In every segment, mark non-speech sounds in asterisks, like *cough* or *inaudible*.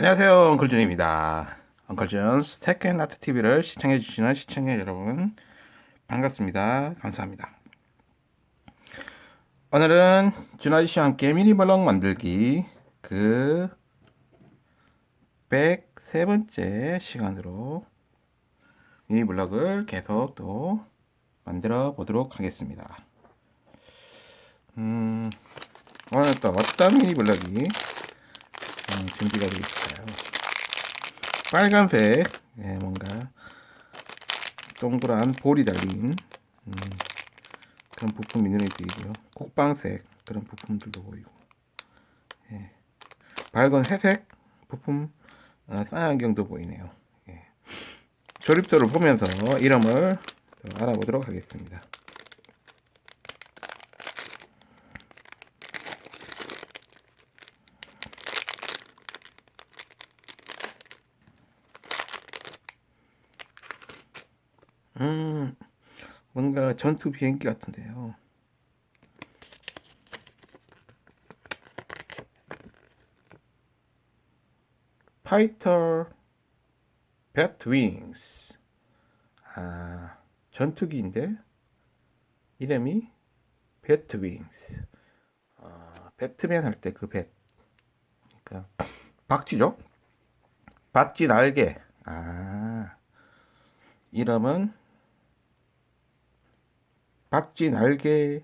안녕하세요, 엉클준입니다. 엉클준 스 테크앤아트 TV를 시청해주시는 시청자 여러분 반갑습니다. 감사합니다. 오늘은 준아지 씨와 함께 미니블럭 만들기 그 103번째 시간으로 미니블럭을 계속 또 만들어 보도록 하겠습니다. 음, 오늘 또 어떤 미니블럭이 음, 준비가 있어요. 빨간색, 예, 뭔가 동그란 볼이 달린 음, 그런 부품이 눈에 띄고요. 곡방색 그런 부품들도 보이고, 예. 밝은 회색 부품 어, 쌍안경도 보이네요. 예. 조립도를 보면서 이름을 또 알아보도록 하겠습니다. 뭔가 전투 비행기 같은데요. 파이터 배트윙스. 아, 전투기인데 이름이 배트윙스. 아, 배트맨 할 때 그 배. 그러니까 박쥐죠? 박쥐 날개. 아, 이름은 박쥐 날개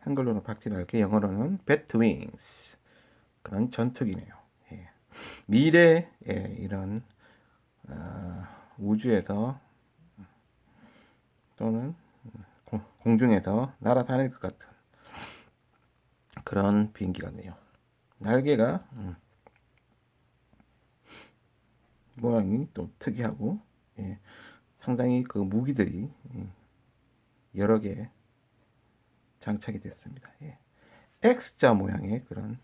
한글로는 박쥐 날개 영어로는 배트윙스 그런 전투기네요. 예. 미래의 이런 어, 우주에서 또는 공- 공중에서 날아다닐 것 같은 그런 비행기 같네요. 날개가 음, 모양이 또 특이하고 예, 상당히 그 무기들이 예, 여러 개 장착이 됐습니다. 예. X자 모양의 그런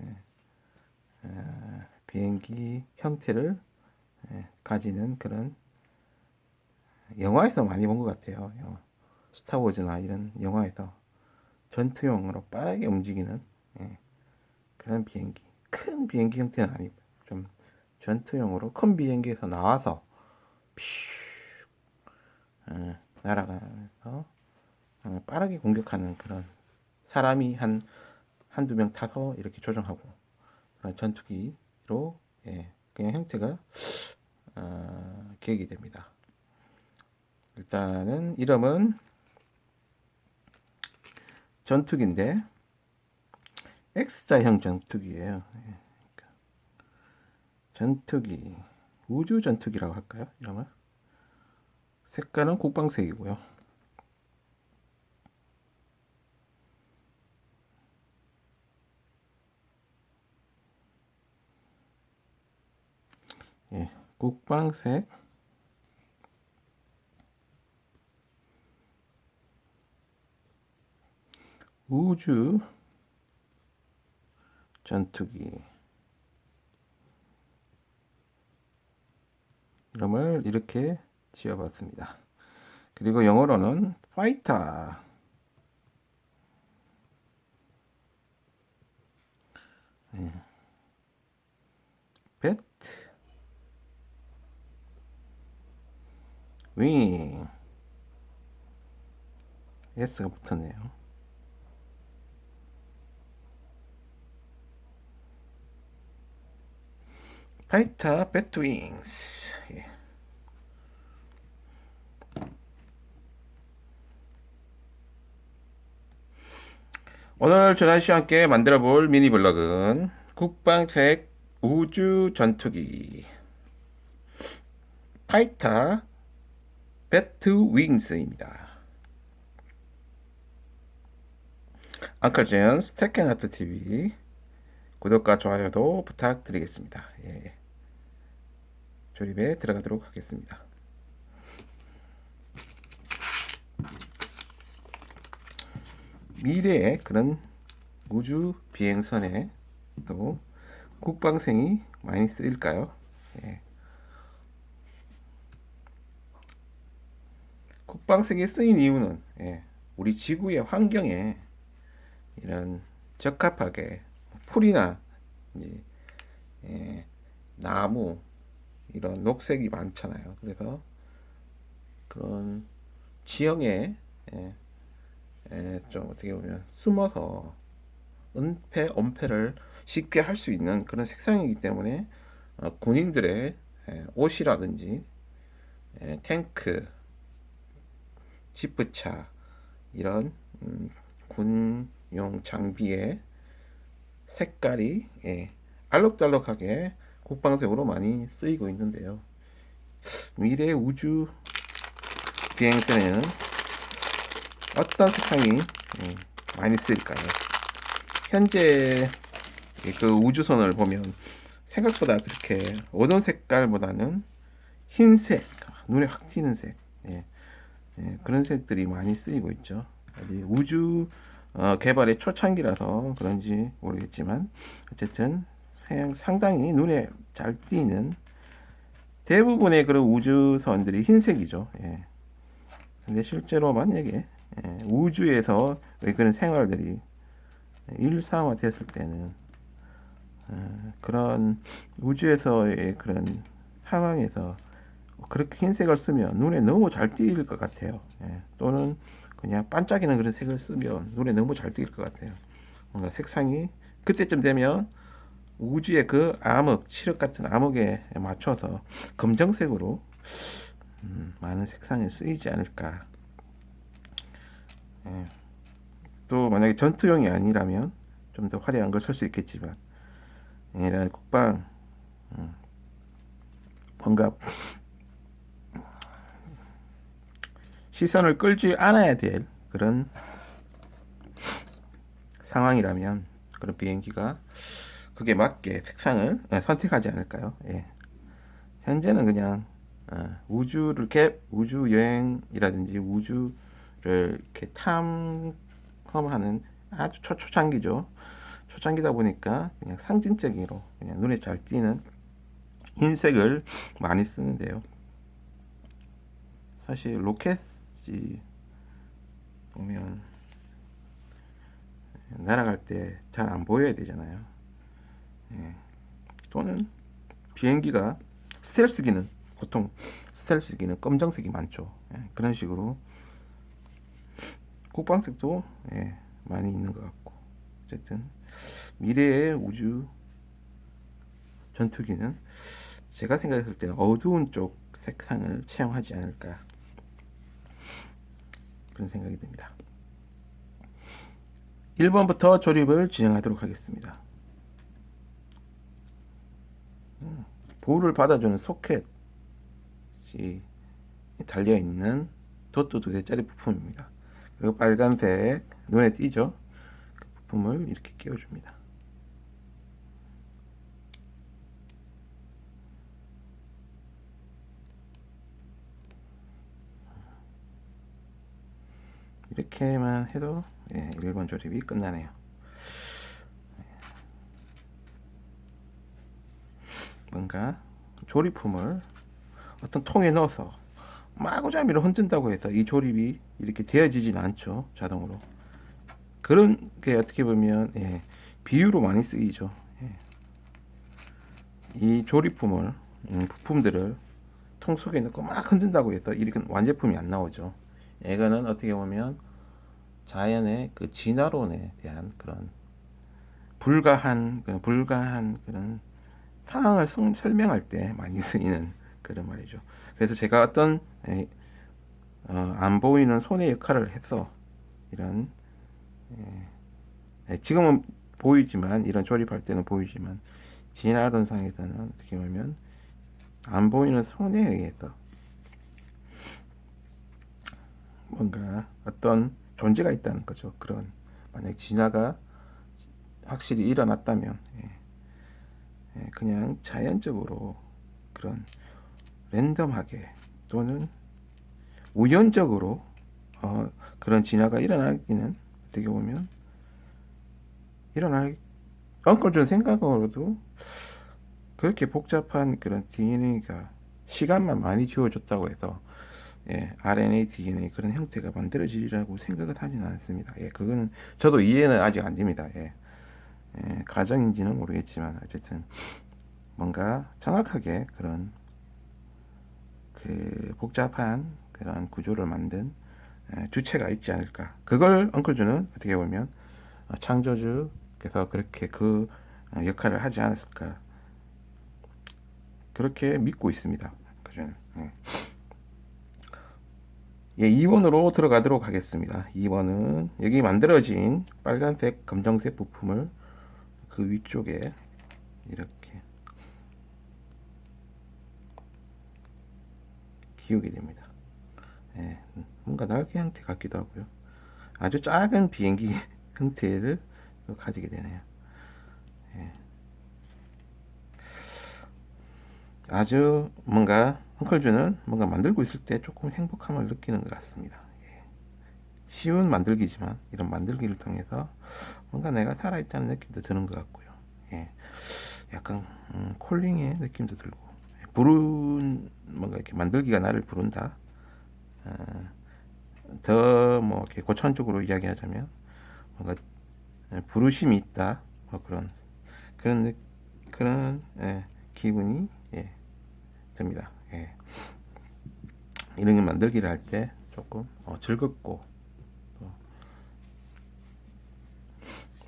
예, 어, 비행기 형태를 예, 가지는 그런 영화에서 많이 본 것 같아요. 영화. 스타워즈나 이런 영화에서 전투용으로 빠르게 움직이는 예, 그런 비행기. 큰 비행기 형태는 아니고 좀 전투용으로 큰 비행기에서 나와서 퓨 어, 날아가면서 어, 빠르게 공격하는 그런 사람이 한 한두 명 타서 이렇게 조정하고 그런 전투기로 예, 그냥 형태가 어, 기획이 됩니다. 일단은 이름은 전투기인데 X자형 전투기예요. 예, 그러니까 전투기 우주 전투기라고 할까요? 이름을 색깔은 국방색이고요. 예, 국방색. 우주. 전투기. 이름을 이렇게 지어봤습니다. 그리고 영어로는 파이터 예. 배트 윙 S가 붙었네요. 파이터 배트윙스 예. 오늘 전한 씨와 함께 만들어 볼 미니 블럭은 국방색 우주 전투기 파이터 배트 윙스입니다. 앙커젠 스테켄하트 TV 구독과 좋아요도 부탁드리겠습니다. 예. 조립에 들어가도록 하겠습니다. 미래의 그런 우주 비행선에 또 국방생이 많이 쓰일까요? 예. 국방생이 쓰인 이유는 예, 우리 지구의 환경에 이런 적합하게 풀이나 이제, 예, 나무 이런 녹색이 많잖아요. 그래서 그런 지형에 예, 예, 좀 어떻게 보면 숨어서 은폐, 엄폐를 쉽게 할 수 있는 그런 색상이기 때문에 어, 군인들의 예, 옷이라든지 예, 탱크, 지프차 이런 음, 군용 장비의 색깔이 예, 알록달록하게 국방색으로 많이 쓰이고 있는데요. 미래 우주 비행 때는 어떤 색상이 음, 많이 쓰일까요? 현재 그 우주선을 보면 생각보다 그렇게 어두운 색깔보다는 흰색, 눈에 확 띄는 색, 예, 예, 그런 색들이 많이 쓰이고 있죠. 우주 어, 개발의 초창기라서 그런지 모르겠지만 어쨌든 생- 상당히 눈에 잘 띄는 대부분의 그런 우주선들이 흰색이죠. 예. 근데 실제로 만약에 예, 우주에서 그런 생활들이 일상화 됐을 때는 어, 그런 우주에서의 그런 상황에서 그렇게 흰색을 쓰면 눈에 너무 잘 띄일 것 같아요. 예, 또는 그냥 반짝이는 그런 색을 쓰면 눈에 너무 잘 띄일 것 같아요. 뭔가 색상이 그때쯤 되면 우주의 그 암흑, 칠흑 같은 암흑에 맞춰서 검정색으로 음, 많은 색상이 쓰이지 않을까. 예. 또 만약에 전투용이 아니라면 좀 더 화려한 걸쓸수 있겠지만 이런 국방 음, 뭔가 시선을 끌지 않아야 될 그런 상황이라면 그런 비행기가 그게 맞게 색상을 예, 선택하지 않을까요? 예. 현재는 그냥 어, 우주를 개 우주 여행이라든지 우주 를 이렇게 탐험하는 아주 초 초창기죠. 초창기다 보니까 그냥 상징적으로 그냥 눈에 잘 띄는 흰색을 많이 쓰는데요. 사실 로켓이 보면 날아갈 때 잘 안 보여야 되잖아요. 예. 또는 비행기가 스텔스기는 보통 스텔스기는 검정색이 많죠. 예. 그런 식으로 국방색도 예, 많이 있는 것 같고 어쨌든 미래의 우주 전투기는 제가 생각했을 때는 어두운 쪽 색상을 채용하지 않을까 그런 생각이 듭니다. 1번부터 조립을 진행하도록 하겠습니다. 음, 볼을 받아주는 소켓이 달려 있는 도트 두 개짜리 부품입니다. 그리고 빨간색 눈에 띄죠? 그 부품을 이렇게 끼워줍니다. 이렇게만 해도 예, 1번 조립이 끝나네요. 뭔가 조립품을 어떤 통에 넣어서 마구잡이로 흔든다고 해서 이 조립이 이렇게 되어지진 않죠 자동으로 그런 게 어떻게 보면 예, 비유로 많이 쓰이죠 예. 이 조립품을 음, 부품들을 통 속에 넣고 막 흔든다고 해서 이렇게 완제품이 안 나오죠 이거는 어떻게 보면 자연의 그 진화론에 대한 그런 불가한 그런 불가한 그런 상황을 성- 설명할 때 많이 *laughs* 쓰이는 그런 말이죠. 그래서 제가 어떤 에, 어, 안 보이는 손의 역할을 해서 이런 에, 에, 지금은 보이지만 이런 조립할 때는 보이지만 진화론상에서는 어떻게 보면 안 보이는 손에 의해서 뭔가 어떤 존재가 있다는 거죠. 그런 만약 진화가 확실히 일어났다면 예. 예, 그냥 자연적으로 그런 랜덤하게 또는 우연적으로 어, 그런 진화가 일어나기는 어떻게 보면 일어날 엉클준 생각으로도 그렇게 복잡한 그런 DNA가 시간만 많이 주어졌다고 해서 예, RNA, DNA 그런 형태가 만들어지리라고 생각을 하지는 않습니다. 예, 그거는 저도 이해는 아직 안 됩니다. 예, 예, 가정인지는 모르겠지만 어쨌든 뭔가 정확하게 그런 그 복잡한 그런 구조를 만든 에, 주체가 있지 않을까. 그걸 엉클주는 어떻게 보면 어, 창조주께서 그렇게 그 어, 역할을 하지 않았을까. 그렇게 믿고 있습니다. 그죠? 네. 예, 2번으로 들어가도록 하겠습니다. 2번은 여기 만들어진 빨간색, 검정색 부품을 그 위쪽에 이렇게 기우게 됩니다. 예, 뭔가 날개 형태 같기도 하고요. 아주 작은 비행기 *laughs* 형태를 또 가지게 되네요. 예. 아주 뭔가 헝클주는 뭔가 만들고 있을 때 조금 행복함을 느끼는 것 같습니다. 예. 쉬운 만들기지만 이런 만들기를 통해서 뭔가 내가 살아있다는 느낌도 드는 것 같고요. 예. 약간 음, 콜링의 느낌도 들고 예, 부른 뭔가 이렇게 만들기가 나를 부른다. 어, 더뭐 이렇게 고천적으로 이야기하자면 뭔가 예, 부르심이 있다. 뭐 그런 그런 느- 그런 예, 기분이 예, 듭니다. 예. 이런 게 만들기를 할 때 조금 어, 즐겁고 또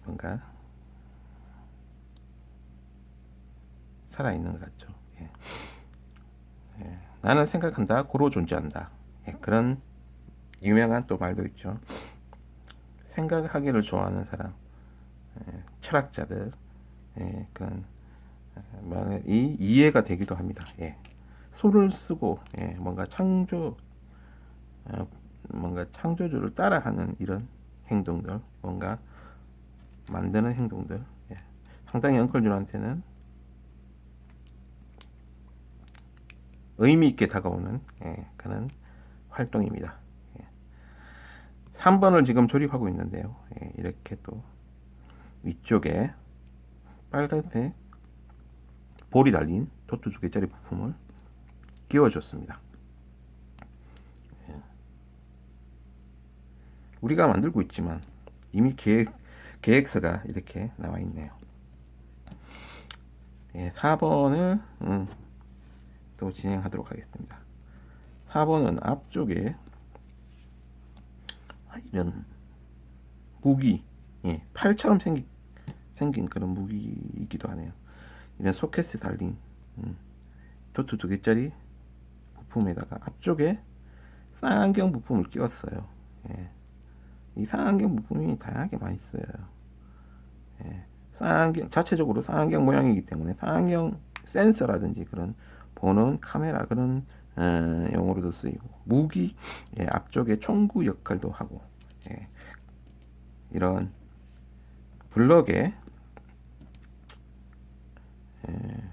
뭔가 살아있는 것 같죠. 예. 예. 나는 생각한다, 고로 존재한다. 예, 그런 유명한 또 말도 있죠. 생각하기를 좋아하는 사람, 예, 철학자들, 예, 그런 어, 말이 이해가 되기도 합니다. 예. 소를 쓰고 예, 뭔가 창조, 어, 뭔가 창조주를 따라하는 이런 행동들, 뭔가 만드는 행동들, 예. 상당히 엉클준한테는 의미 있게 다가오는 예, 그런 활동입니다. 예. 3번을 지금 조립하고 있는데요. 예, 이렇게 또 위쪽에 빨간색 볼이 달린 도트 두 개짜리 부품을 끼워줬습니다. 예. 우리가 만들고 있지만 이미 계획, 계획서가 이렇게 나와 있네요. 예, 4번을 음, 또 진행하도록 하겠습니다. 4번은 앞쪽에 아, 이런 무기, 예, 팔처럼 생긴, 생긴 그런 무기이기도 하네요. 이런 소켓에 달린 음, 도트 두 개짜리 부품에다가 앞쪽에 쌍안경 부품을 끼웠어요. 예. 이 쌍안경 부품이 다양하게 많이 쓰여요. 예. 쌍안경 자체적으로 쌍안경 모양이기 때문에 쌍안경 센서라든지 그런 보는 카메라 그런 어, 용어로도 쓰이고 무기 예, 앞쪽에 총구 역할도 하고 예, 이런 블럭에 예,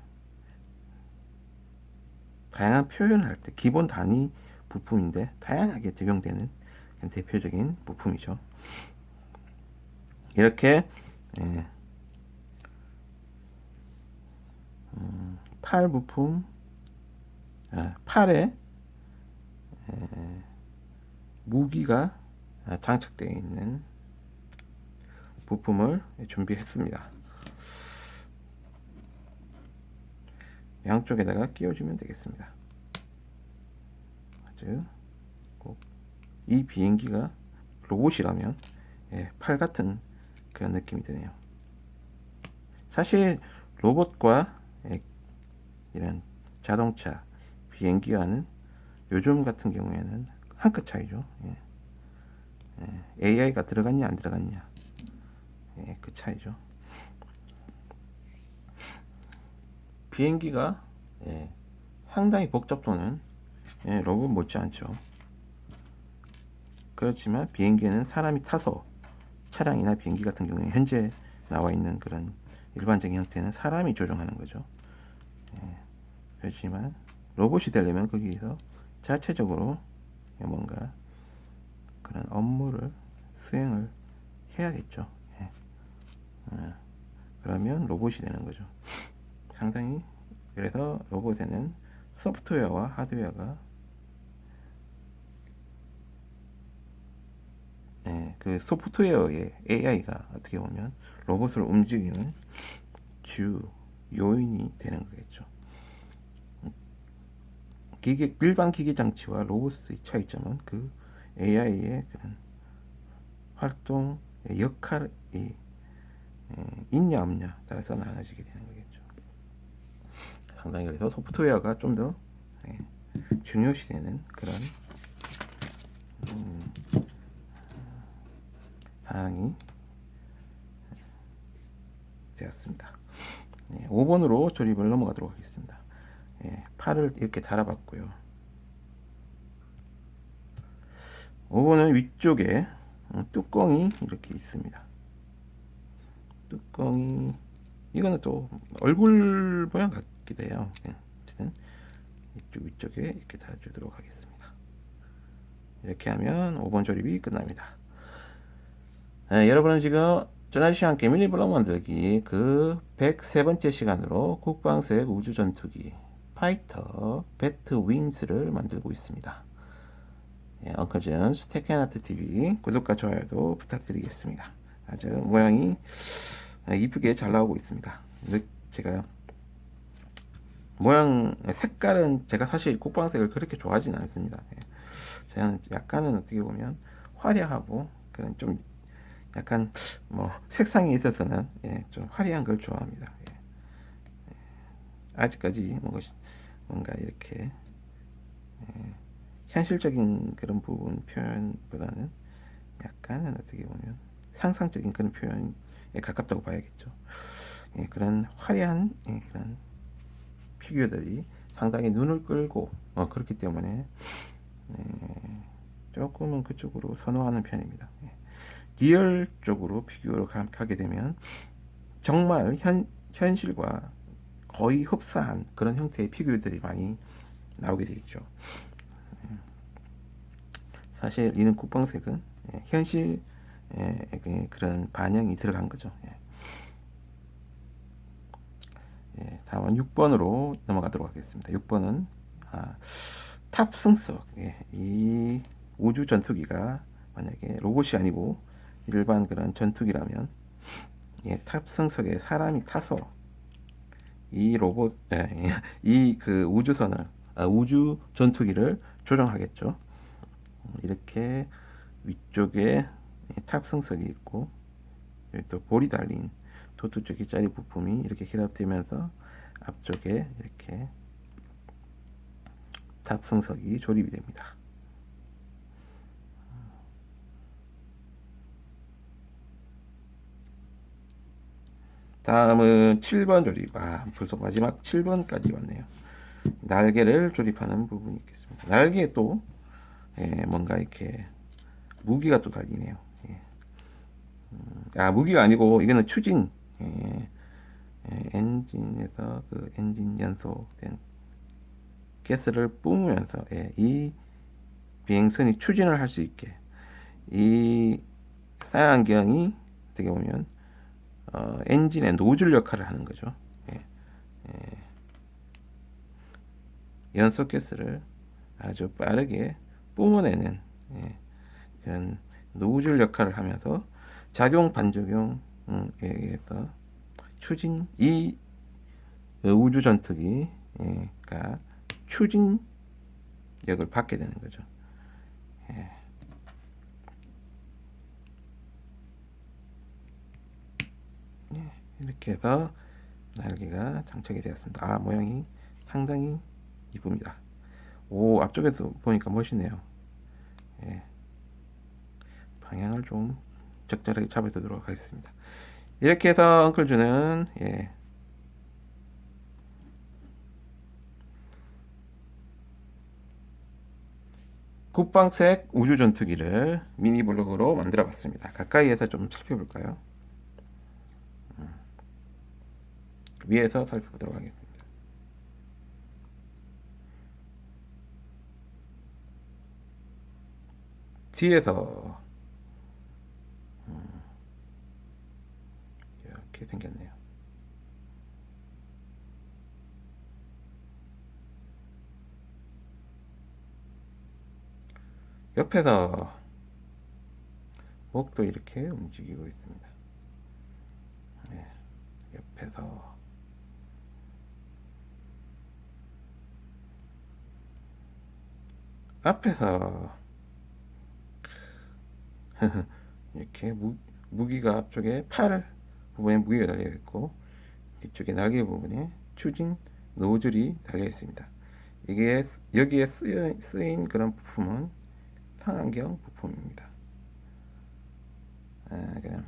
다양한 표현을 할 때 기본 단위 부품인데 다양하게 적용되는 대표적인 부품이죠. 이렇게 예, 음, 팔 부품 아, 팔에 에, 무기가 아, 장착되어 있는 부품을 준비했습니다. 양쪽에다가 끼워주면 되겠습니다. 아주 꼭이 비행기가 로봇이라면 예, 팔 같은 그런 느낌이 드네요. 사실 로봇과 예, 이런 자동차, 비행기와는 요즘 같은 경우에는 한 끗 차이죠. 예. 예, AI가 들어갔냐 안 들어갔냐 예, 그 차이죠. 비행기가 예, 상당히 복잡도는 예, 로봇 못지않죠. 그렇지만 비행기에는 사람이 타서 차량이나 비행기 같은 경우에 현재 나와 있는 그런 일반적인 형태는 사람이 조종하는 거죠. 예, 그렇지만 로봇이 되려면 거기서 자체적으로 뭔가 그런 업무를 수행을 해야겠죠. 예. 어, 그러면 로봇이 되는 거죠. 상당히 그래서 로봇에는 소프트웨어와 하드웨어가 예, 그 소프트웨어의 AI가 어떻게 보면 로봇을 움직이는 주 요인이 되는 거겠죠. 기계 일반 기계 장치와 로봇의 차이점은 그 AI의 그런 활동 역할이 에, 있냐 없냐 따라서 나눠지게 되는 거겠죠. 상당히 그래서 소프트웨어가 좀 더 중요시되는 그런 음, 사항이 되었습니다. 예, 5번으로 조립을 넘어가도록 하겠습니다. 예, 팔을 이렇게 달아봤고요. 5번은 위쪽에 음, 뚜껑이 이렇게 있습니다. 뚜껑이 이거는 또 얼굴 모양 같기도 해요. 예, 어쨌든 이쪽 위쪽에 이렇게 달아주도록 하겠습니다. 이렇게 하면 5번 조립이 끝납니다. 예, 여러분은 지금 전하시와 함께 밀리블럭 만들기 그 103번째 시간으로 국방색 우주전투기 파이터 배트 윙스를 만들고 있습니다. 예, 엉클전 스테케나트 TV 구독과 좋아요도 부탁드리겠습니다. 아주 모양이 이쁘게 잘 나오고 있습니다. 제가 모양 색깔은 제가 사실 국방색을 그렇게 좋아하지는 않습니다. 예. 저는 약간은 어떻게 보면 화려하고 그런 좀 약간 뭐 색상에 있어서는 예, 좀 화려한 걸 좋아합니다. 예. 예. 아직까지 뭔가, 뭔가 이렇게 예, 현실적인 그런 부분 표현보다는 약간은 어떻게 보면 상상적인 그런 표현에 가깝다고 봐야겠죠. 예, 그런 화려한 예, 그런 피규어들이 상당히 눈을 끌고 어, 그렇기 때문에 예, 조금은 그쪽으로 선호하는 편입니다. 예. 리얼 쪽으로 피규어로 가, 게 되면 정말 현, 현실과 거의 흡사한 그런 형태의 피규어들이 많이 나오게 되겠죠. 예. 사실 이는 국방색은 예, 현실 예, 그런 반영이 들어간 거죠. 다음은 6번으로 넘어가도록 하겠습니다. 6번은 아, 탑승석 예, 이 우주 전투기가 만약에 로봇이 아니고 일반 그런 전투기라면 예, 탑승석에 사람이 타서 이 로봇 예, 이그 우주선을 아, 우주 전투기를 조정하겠죠. 이렇게 위쪽에 탑승석이 있고 또 볼이 달린 도트 쪽이 짜리 부품이 이렇게 결합되면서 앞쪽에 이렇게 탑승석이 조립이 됩니다. 다음은 7번 조립. 아, 벌써 마지막 7번까지 왔네요. 날개를 조립하는 부분이 있겠습니다. 날개에 또 예, 뭔가 이렇게 무기가 또 달리네요. 예. 음, 아, 무기가 아니고 이거는 추진. 예, 예, 엔진에서 그 엔진 연소된 가스를 뿜으면서 예, 이 비행선이 추진을 할 수 있게 이 쌍안경이 어떻게 보면 어, 엔진의 노즐 역할을 하는 거죠. 예, 예. 연소 가스를 아주 빠르게 뿜어내는 예, 그런 노즐 역할을 하면서 작용 반작용에 의해서 추진 이 우주 전투기가 추진력을 받게 되는 거죠. 예. 예, 이렇게 해서 날개가 장착이 되었습니다. 아 모양이 상당히 이쁩니다. 오 앞쪽에서 보니까 멋있네요. 예. 방향을 좀 적절하게 잡아두도록 하겠습니다. 이렇게 해서 엉클주는 예, 국방색 우주전투기를 미니 블록으로 만들어 봤습니다. 가까이에서 좀 살펴볼까요? 음. 위에서 살펴보도록 하겠습니다. 뒤에서 음. 이렇게 생겼네요. 옆에서 목도 이렇게 움직이고 있습니다. 네, 옆에서 앞에서 *laughs* 이렇게 무, 무기가 앞쪽에 팔 부분에 무기가 달려 있고 뒤쪽에 날개 부분에 추진 노즐이 달려 있습니다. 이게 여기에 쓰여, 쓰인 그런 부품은 상안경 부품입니다. 아, 그냥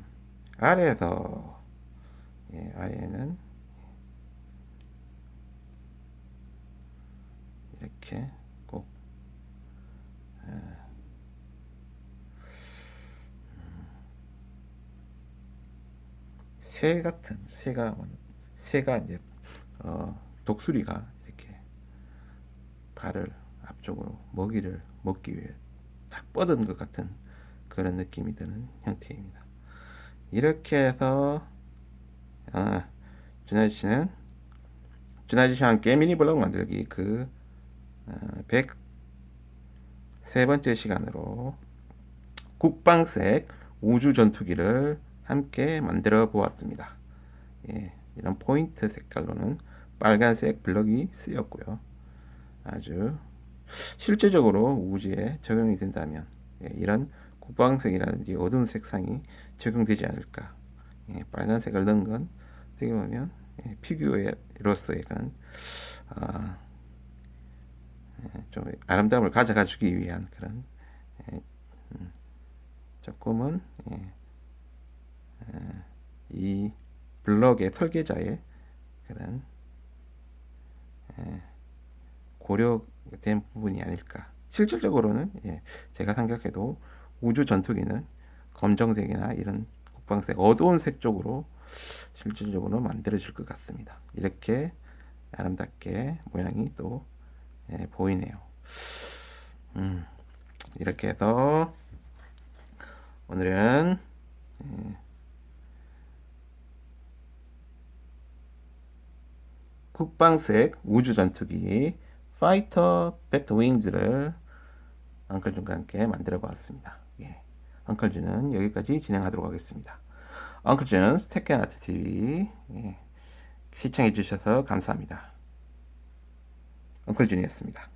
아래에서 예, 아래에는 이렇게 새 같은 새가 새가 이제 어, 독수리가 이렇게 발을 앞쪽으로 먹이를 먹기 위해 탁 뻗은 것 같은 그런 느낌이 드는 형태입니다. 이렇게 해서 아, 준하지 씨는 준하지 씨와 함께 미니 블록 만들기 그 어, 103번째 시간으로 국방색 우주 전투기를 함께 만들어 보았습니다. 예, 이런 포인트 색깔로는 빨간색 블럭이 쓰였고요. 아주 실제적으로 우주에 적용이 된다면 예, 이런 국방색이라든지 어두운 색상이 적용되지 않을까. 예, 빨간색을 넣은 건 어떻게 보면 예, 피규어로서의 그런 아, 예, 좀 아름다움을 가져가 주기 위한 그런 예, 음, 조금은 예, 예, 이 블럭의 설계자의 그런 예, 고려된 부분이 아닐까. 실질적으로는 예, 제가 생각해도 우주 전투기는 검정색이나 이런 국방색 어두운 색 쪽으로 실질적으로 만들어질 것 같습니다. 이렇게 아름답게 모양이 또 예, 보이네요. 음, 이렇게 해서 오늘은 예, 국방색 우주 전투기 파이터 배트 윙즈를 엉클준과 함께 만들어 보았습니다. 예. 엉클준은 여기까지 진행하도록 하겠습니다. 엉클준 스테켄아트 TV 예. 시청해 주셔서 감사합니다. 엉클준이었습니다.